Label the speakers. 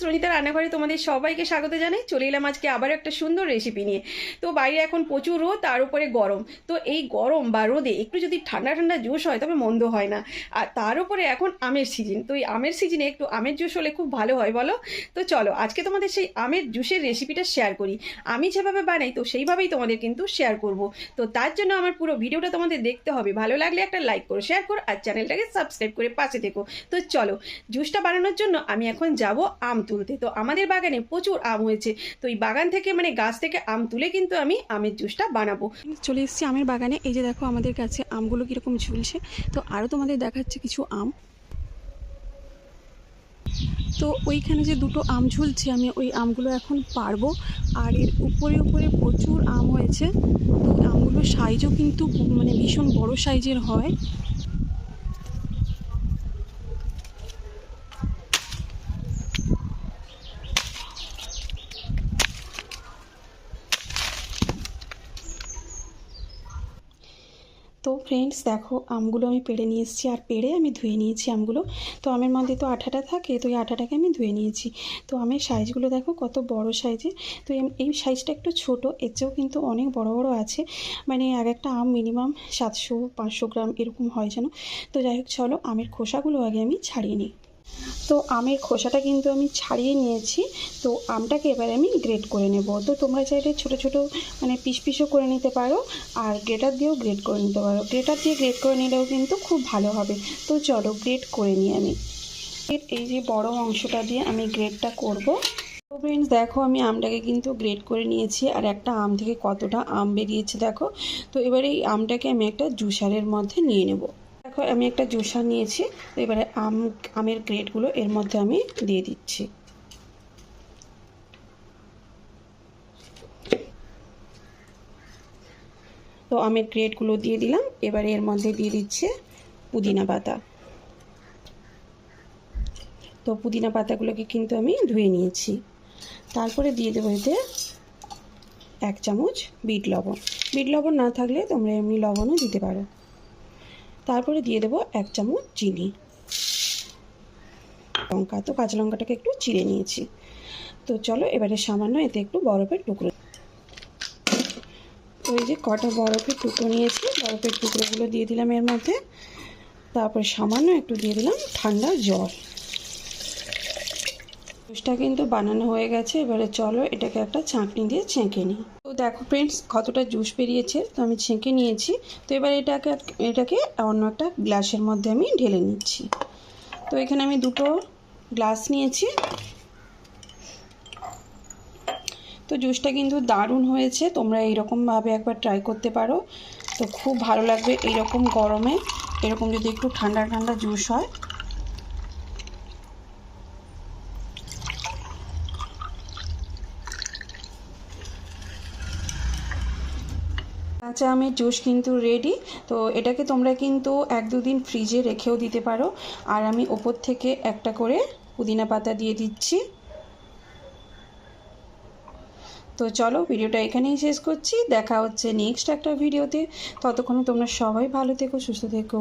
Speaker 1: সুনিতা রান্নাঘরে তোমাদের সবাইকে স্বাগত জানাই। চলে এলাম আজকে আবার একটা সুন্দর রেসিপি নিয়ে। তো বাইরে এখন প্রচুর রোদ, তার উপরে গরম। তো এই গরম বা রোদে একটু যদি ঠান্ডা ঠান্ডা জুস হয় তবে মন্দ হয় না। আর তার উপরে এখন আমের সিজন তো এই আমের সিজনে একটু আমের জুস হলে খুব ভালো হয় বলো? তো চলো, আজকে তোমাদের সেই আমের জুসের রেসিপিটা শেয়ার করি। আমি যেভাবে বানাই তো সেইভাবেই তোমাদের কিন্তু শেয়ার করব। তো তার জন্য আমার পুরো ভিডিওটা তোমাদের দেখতে হবে। ভালো লাগলে একটা লাইক করো শেয়ার করো, আর চ্যানেলটাকে সাবস্ক্রাইব করে পাশে থেকো। তো চলো, জুসটা বানানোর জন্য আমি এখন যাব আম তুলতে। তো আমাদের বাগানে প্রচুর আম হয়েছে। তো এই বাগান থেকে মানে গাছ থেকে আম তুলে কিন্তু আমি আমের জুসটা বানাবো।
Speaker 2: চলে এসেছি আমের বাগানে। এই যে দেখো আমাদের কাছে আমগুলো কীরকম ঝুলছে। তো আরও তোমাদের দেখাচ্ছে কিছু আম। তো ওইখানে যে দুটো আম ঝুলছে, আমি ওই আমগুলো এখন পারব। আর এর উপরে উপরে প্রচুর আম হয়েছে। তো আমগুলোর সাইজও কিন্তু মানে ভীষণ বড় সাইজের হয়। ফ্রেন্ডস দেখো, আমগুলো আমি পেড়ে নিয়ে এসেছি আর পেড়ে আমি ধুয়ে নিয়েছি আমগুলো। তো আমের মধ্যে তো আঠাটা থাকে, তো এই আঠাটাকে আমি ধুয়ে নিয়েছি। তো আমের সাইজগুলো দেখো কত বড় সাইজে তো এই সাইজটা একটু ছোট, এর চেয়েও কিন্তু অনেক বড় বড় আছে। মানে এক একটা আম মিনিমাম সাতশো, পাঁচশো গ্রাম এরকম হয় যেন। তো যাই হোক, চলো আমের খোসাগুলো আগে আমি ছাড়িয়ে নিই। তো আমের খোসাটা কিন্তু আমি ছাড়িয়ে নিয়েছি। তো আমটাকে এবারে আমি গ্রেট করে নেব। তো তোমরা চাইলে ছোট ছোট মানে পিস পিসও করে নিতে পারো আর গ্রেটার দিয়েও গ্রেট করে নিতে পারো। গ্রেটার দিয়ে গ্রেট করে নিলেও কিন্তু খুব ভালো হবে। তো চলো গ্রেট করে নিই আমি। এই যে বড় অংশটা দিয়ে আমি গ্রেটটা করব। তো ফ্রেন্ডস দেখো আমি আমটাকে কিন্তু গ্রেট করে নিয়েছি আর একটা আম থেকে কতটা আম বেরিয়েছে দেখো। তো এবারে এই আমটাকে আমি একটা জুসারের মধ্যে নিয়ে নেব। দেখো, আমি একটা জুসার নিয়েছি। তো এবারে আম, আমের গ্রেটগুলো এর মধ্যে আমি দিয়ে দিচ্ছি। তো আমের গ্রেটগুলো দিয়ে দিলাম। এবারে এর মধ্যে দিয়ে দিচ্ছে পুদিনা পাতা। তো পুদিনা পাতাগুলোকে কিন্তু আমি ধুয়ে নিয়েছি। তারপরে দিয়ে দেবো এতে এক চামচ বিট লবণ। বিট লবণ না থাকলে তোমরা এমনি লবণও দিতে পারো। তারপরে দিয়ে দেবো এক চামচ চিনি। লঙ্কা। তো কাঁচা লঙ্কাটাকে একটু চিড়ে নিয়েছি। তো চলো এবারে সামান্য এতে একটু বরফের টুকরো। তো এই যে কটা বরফের টুকরো নিয়েছি, বরফের টুকরোগুলো দিয়ে দিলাম এর মধ্যে। তারপরে সামান্য একটু দিয়ে দিলাম ঠান্ডা জল। জুসটা কিন্তু বানানো হয়ে গেছে, এবারে চলো এটাকে একটা ছাঁকনি দিয়ে ছেঁকে নিই। তো দেখো ফ্রেন্ডস কতটা জুস বেরিয়েছে, তো আমি ছেঁকে নিয়েছি। তো এবার এটাকে এটাকে অন্য একটা গ্লাসের মধ্যে আমি ঢেলে নিচ্ছি। তো এখানে আমি দুটো গ্লাস নিয়েছি। তো জুসটা কিন্তু দারুণ হয়েছে, তোমরা এইরকমভাবে একবার ট্রাই করতে পারো। তো খুব ভালো লাগবে এইরকম গরমে, এরকম যদি একটু ঠান্ডা ঠান্ডা জুস হয়। কাঁচা আমের জুস কিন্তু রেডি তো এটাকে তোমরা কিন্তু এক দুদিন ফ্রিজে রেখেও দিতে পারো। আর আমি ওপর থেকে একটা করে পুদিনা পাতা দিয়ে দিচ্ছি। তো চলো ভিডিওটা এখানেই শেষ করছি। দেখা হচ্ছে নেক্সট একটা ভিডিওতে। ততক্ষণে তোমরা সবাই ভালো থেকো, সুস্থ থেকো।